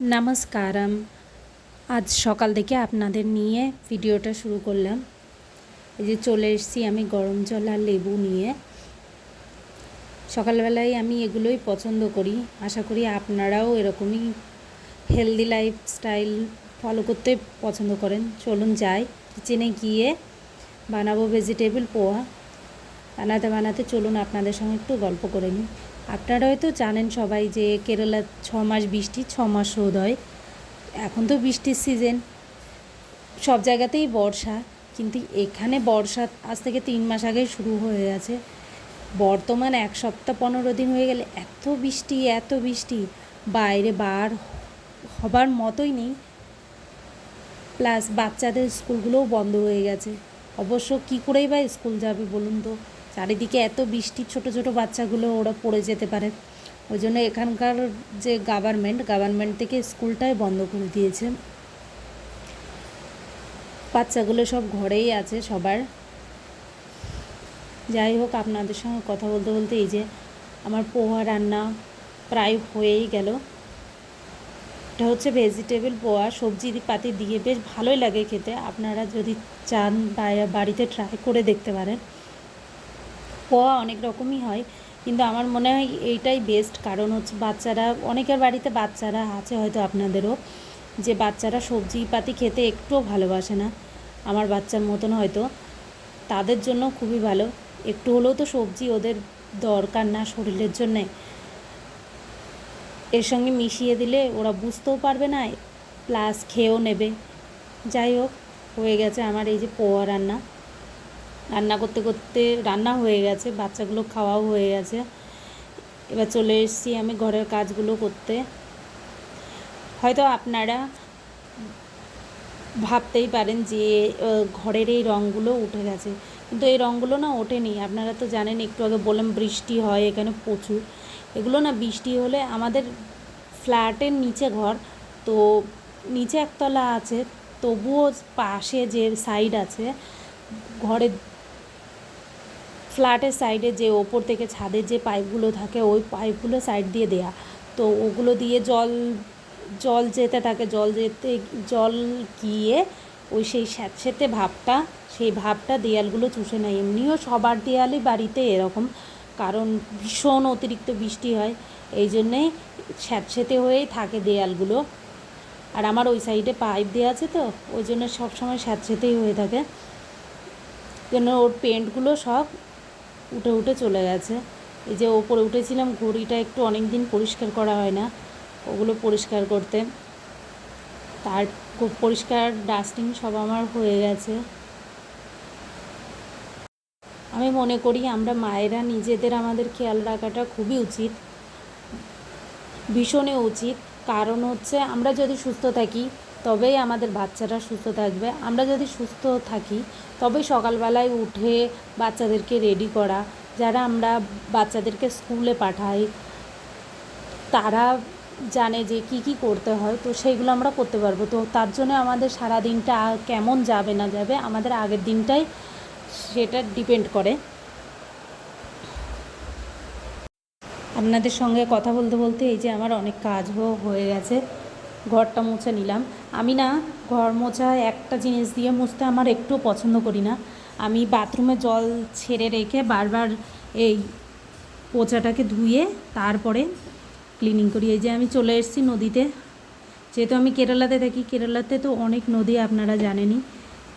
নমস্কারম। আজ সকাল থেকে আপনাদের নিয়ে ভিডিওটা শুরু করলাম। এই যে চলে এসেছি আমি গরম জল আর লেবু নিয়ে। সকালবেলায় আমি এগুলোই পছন্দ করি। আশা করি আপনারাও এরকমই হেলদি লাইফস্টাইল ফলো করতে পছন্দ করেন। চলুন যাই কিচেনে গিয়ে বানাবো ভেজিটেবল পোহা বানাতে বানাতে চলুন আপনাদের সঙ্গে একটু গল্প করে নিই। আপনারা হয়তো জানেন সবাই যে কেরালা ছ মাস বৃষ্টি ছ মাস রোদ হয়। এখন তো বৃষ্টির সিজন সব জায়গাতেই বর্ষা, কিন্তু এখানে বর্ষা আজ থেকে তিন মাস আগে শুরু হয়ে গেছে। বর্তমান এক সপ্তাহ পনেরো দিন হয়ে গেলে এত বৃষ্টি এত বৃষ্টি, বাইরে বার হবার মতোই নেই। প্লাস বাচ্চাদের স্কুলগুলোও বন্ধ হয়ে গেছে। অবশ্য কী করেই বা স্কুল যাবে বলুন তো? চারিদিকে এত বৃষ্টি, ছোট ছোট বাচ্চাগুলো ওরা পড়ে যেতে পারে। ওই জন্য এখানকার যে গভর্নমেন্ট গভর্নমেন্ট থেকে স্কুলটাই বন্ধ করে দিয়েছে। বাচ্চাগুলো সব ঘরেই আছে সবার। যাই হোক, আপনাদের সঙ্গে কথা বলতে বলতে এই যে আমার পোহা রান্না প্রায় হয়েই গেল। এটা হচ্ছে ভেজিটেবল পোহা, সবজি পাতি দিয়ে বেশ ভালোই লাগে খেতে। আপনারা যদি চান বাড়িতে ট্রাই করে দেখতে পারেন। পোহা অনেক রকমই হয়, কিন্তু আমার মনে হয় এইটাই বেস্ট কারণ হচ্ছে বাচ্চারা, অনেকের বাড়িতে বাচ্চারা আছে হয়তো আপনাদেরও, যে বাচ্চারা সবজি পাতি খেতে একটুও ভালোবাসে না, আমার বাচ্চার মতন হয়তো, তাদের জন্য খুবই ভালো, একটু হলেও তো সবজি ওদের দরকার না শরীরের জন্যে, এর সঙ্গে মিশিয়ে দিলে ওরা বুঝতেও পারবে না প্লাস খেয়েও নেবে, যাই হোক, হয়ে গেছে আমার এই যে পোয়া রান্না। রান্না করতে করতে রান্না হয়ে গেছে, বাচ্চাগুলো খাওয়াও হয়ে গেছে। এবার চলে এসেছি আমি ঘরের কাজগুলো করতে। হয়তো আপনারা ভাবতেই পারেন যে ঘরের এই রঙগুলো উঠে গেছে। কিন্তু এই রঙগুলো না ওঠেনি। আপনারা তো জানেন, একটু আগে বললাম বৃষ্টি হয়, এখানে প্রচুর। এগুলো না বৃষ্টি হলে আমাদের ফ্ল্যাটের নিচে ঘর, তো নিচে একতলা আছে, তবুও পাশে যে সাইড আছে, ঘরের ফ্ল্যাটের সাইডে যে ওপর থেকে ছাদের যে পাইপগুলো থাকে, ওই পাইপগুলো সাইড দিয়ে দেয়া। তো ওগুলো দিয়ে জল জল যেতে থাকে, জল যেতে, জল গিয়ে ওই সেই স্যাঁতস্যাঁতে ভাবটা, সেই ভাবটা দেয়ালগুলো চুষে নেয়। এমনিও সবার দেয়ালই বাড়িতে এরকম, কারণ ভীষণ অতিরিক্ত বৃষ্টি হয়। এই জন্যেই স্যাঁতস্যাঁতে হয়েই থাকে দেয়ালগুলো। আর আমার ওই সাইডে পাইপ দেওয়া আছে তো, ওই জন্য সবসময় স্যাঁতস্যাঁতেই হয়ে থাকে। জন্য ওর পেন্টগুলো সব উঠে উঠে চলে গেছে। এই যে ওপরে উঠেছিলাম, ঘড়িটা একটু অনেক দিন পরিষ্কার করা হয় না, ওগুলো পরিষ্কার করতে। তার খুব পরিষ্কার ডাস্টিং সব আমার হয়ে গেছে। আমি মনে করি আমরা মায়েরা নিজেদের আমাদের খেয়াল রাখাটা খুবই উচিত, ভীষণই উচিত। কারণ হচ্ছে আমরা যদি সুস্থ থাকি তবেই আমাদের বাচ্চারা সুস্থ থাকবে। আমরা যদি সুস্থ থাকি, তবেই সকালবেলায় উঠে বাচ্চাদেরকে রেডি করা, যারা আমরা বাচ্চাদেরকে স্কুলে পাঠাই, তারা জানে যে কি কি করতে হয়, তো সেইগুলো আমরা করতে পারব। তো তার জন্য আমাদের সারা দিনটা কেমন যাবে না যাবে, আমাদের আগের দিনটাই সেটা ডিপেন্ড করে। আপনাদের সঙ্গে কথা বলতে বলতে এই যে আমার অনেক কাজও হয়ে গেছে। ঘরটা মুছে নিলাম। আমি না ঘর মোছা একটা জিনিস দিয়ে মুছতে আমার একটু পছন্দ করি না। আমি বাথরুমে জল ছেড়ে রেখে বারবার এই পোচাটাকে ধুয়ে তারপরে ক্লিনিং করি। এই যে আমি চলে এসেছি নদীতে। যেহেতু আমি কেরালাতে থাকি, কেরালাতে তো অনেক নদী আপনারা জানেনই।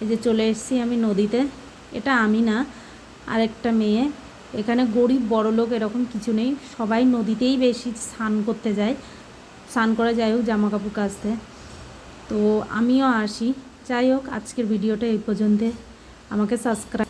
এই যে চলে এসেছি আমি নদীতে। এটা আমি না, আরেকটা মেয়ে। এখানে গরিব বড় লোক এরকম কিছু নেই। সবাই নদীতেই বেশি স্নান করতে যায়। স্নান করা যাই হোক জামা কাপড় কাচতে। তো আমিও আসি। যাই হোক, আজকের ভিডিওটা এই পর্যন্ত। আমাকে সাবস্ক্রাইব